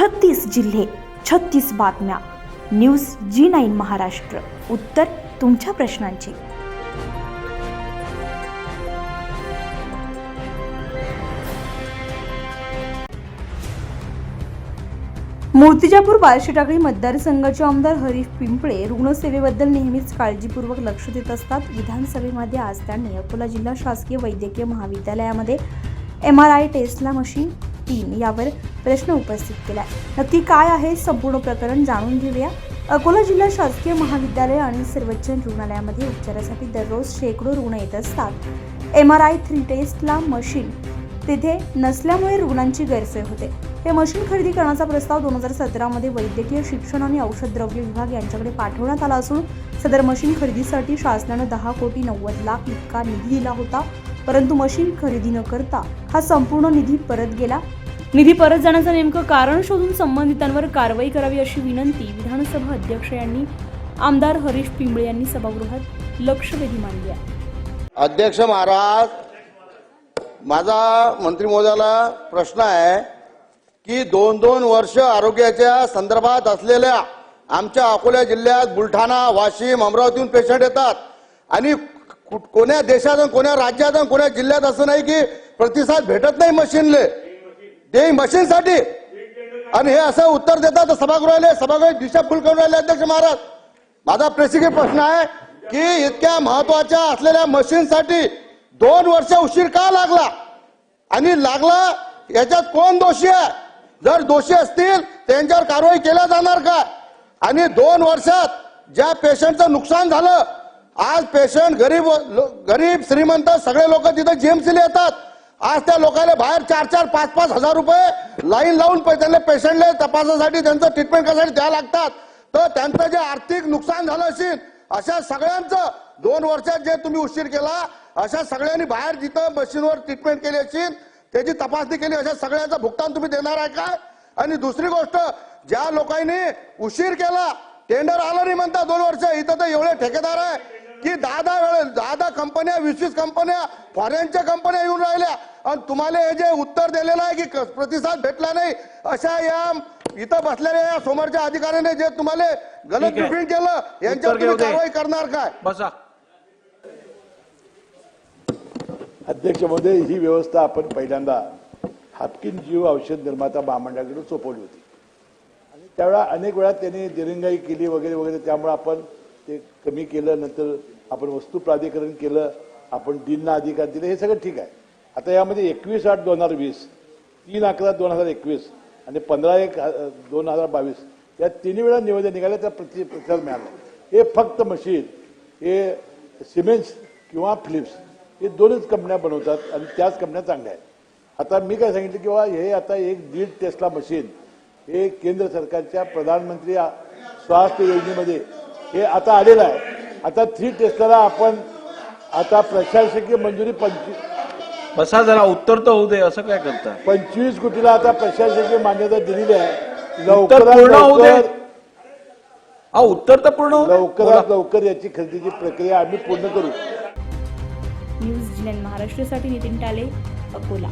छत्तीस जिल्हे छत्तीस बातम्या. News G nine Maharashtra. उत्तर तुमच्या प्रश्नांची. मूर्तिजापूर बार्शीटाकळी मतदारसंघाचे आमदार हरीश पिंपळे रुग्णसेवेबद्दल नेहमीच काळजीपूर्वक लक्ष देत असतात. विधानसभेमध्ये आज त्यांनी अकोला जिल्हा शासकीय वैद्यकीय महाविद्यालयामध्ये M R I Tesla machine तीन यावर प्रश्न उपस्थित केला. नक्की काय आहे संपूर्ण प्रकरण जाणून घेऊया. अकोला जिल्हा शासकीय महाविद्यालय आणि सर्वोच्च रुग्णालयामध्ये उपचारासाठी दररोज शेकडो रुग्ण येत असतात. M R I three Tesla machine तेथे नसल्यामुळे रुग्णांची गैरसोय होते. हे मशीन खरेदी करण्याचा प्रस्ताव दोन हजार सतरामध्ये वैद्यकीय शिक्षण आणि औषध द्रव्य विभाग यांच्याकडे पाठवण्यात आला असून सदर मशीन खरेदीसाठी शासनानं दहा कोटी नव्वद लाख इतका निधी दिला होता. परंतु मशीन खरेदी न करता हा संपूर्ण निधी परत गेला. निधी परत जाण्याचं नेमकं कारण शोधून संबंधितांवर कारवाई करावी अशी विनंती विधानसभा अध्यक्ष यांनी आमदार हरीश पिंबळे यांनी सभागृहात लक्षवेधी मांडली आहे. अध्यक्ष महाराज माझा मंत्री महोदयाला प्रश्न आहे की दोन दोन वर्ष आरोग्याच्या संदर्भात असलेल्या आमच्या अकोला जिल्ह्यात बुलढाणा वाशिम अमरावतीहून पेशंट येतात. आणि कोण्या देशात कोण्या राज्यात कोण्या जिल्ह्यात असं नाही की प्रतिसाद भेटत नाही मशीनले. ते मशीनसाठी आणि हे असं उत्तर देतात सभागृहाले सभागृह दिशा फुल करून राहिले अध्यक्ष महाराज. माझा प्रेसिडेंट प्रश्न आहे की इतक्या महत्त्वाच्या असलेल्या मशीनसाठी दोन वर्ष उशीर का लागला? आणि लागला याच्यात कोण दोषी आहे? जर दोषी असतील त्यांच्यावर कारवाई केल्या जाणार का? आणि दोन वर्षात ज्या पेशंटचं नुकसान झालं आज पेशंट गरीब लो- गरीब श्रीमंत सगळे लोक तिथं जीएमसीला येतात. आज त्या लोकांना बाहेर चार चार पाच पाच हजार रुपये लाईन लावून त्यांना पेशंटला तपासासाठी त्यांचं ट्रीटमेंट करण्यासाठी द्यावं लागतात. तर त्यांचं जे आर्थिक नुकसान झालं असेल अशा सगळ्यांचं दोन वर्षात जे तुम्ही उशीर केला अशा सगळ्यांनी बाहेर जिथं मशीनवर ट्रीटमेंट केली असेल त्याची तपासणी केली अशा सगळ्यांचं भुगतान तुम्ही देणार आहे का? आणि दुसरी गोष्ट ज्या लोकांनी उशीर केला टेंडर आलं नाही म्हणता दोन वर्ष इथं तर एवढे ठेकेदार आहे की दहा दहा वेळेस दहा दहा कंपन्या वीस वीस कंपन्या फॉरेनच्या कंपन्या येऊन राहिल्या. आणि तुम्हाला हे जे उत्तर दिलेलं आहे की क- प्रतिसाद भेटला नाही अशा या इथं बसलेल्या या समोरच्या अधिकाऱ्याने जे तुम्हाला गलत. ब्रिफिंग केलं यांच्यावर तुम्ही. कारवाई करणार काय? बसा. अध्यक्ष महोदय ही व्यवस्था आपण पहिल्यांदा हापकिन जीव औषध निर्माता महामंडळाकडे सोपवली होती. आणि त्यावेळा अनेक वेळा त्यांनी दिरंगाई केली वगैरे वगैरे. त्यामुळे आपण ते कमी केलं नंतर आपण वस्तू प्राधिकरण केलं आपण दिनना अधिकार दिले हे सगळं ठीक आहे. आता यामध्ये एकवीस आठ दोन हजार वीस तीन अकरा दोन हजार एकवीस आणि पंधरा एक दोन हजार बावीस या तिन्ही वेळा निवेदन निघाले त्या प्रति प्रतिसाद मिळाला. हे फक्त मशीन हे सिमेंट्स किंवा फिलिप्स हे दोनच कंपन्या बनवतात आणि त्याच कंपन्या चांगल्या आहेत. आता मी काय सांगितलं की बाबा हे आता एक दीड टेस्ला मशीन हे केंद्र सरकारच्या प्रधानमंत्री स्वास्थ्य योजनेमध्ये हे आता आलेलं आहे. आता थ्री टेस्टला आपण आता प्रशासकीय मंजुरी पंचवीस बसा जरा उत्तर तर होऊ दे असं काय करता? पंचवीस कोटीला आता प्रशासकीय मान्यता दिलेली आहे. उत्तर लवकरात पूर्ण होऊ दे. लवकर हा उत्तर तर पूर्ण होऊ दे. लवकरात लवकर याची खरेदीची प्रक्रिया आम्ही पूर्ण करू. न्यूज जी नाईन महाराष्ट्रासाठी नितीन टाले अकोला.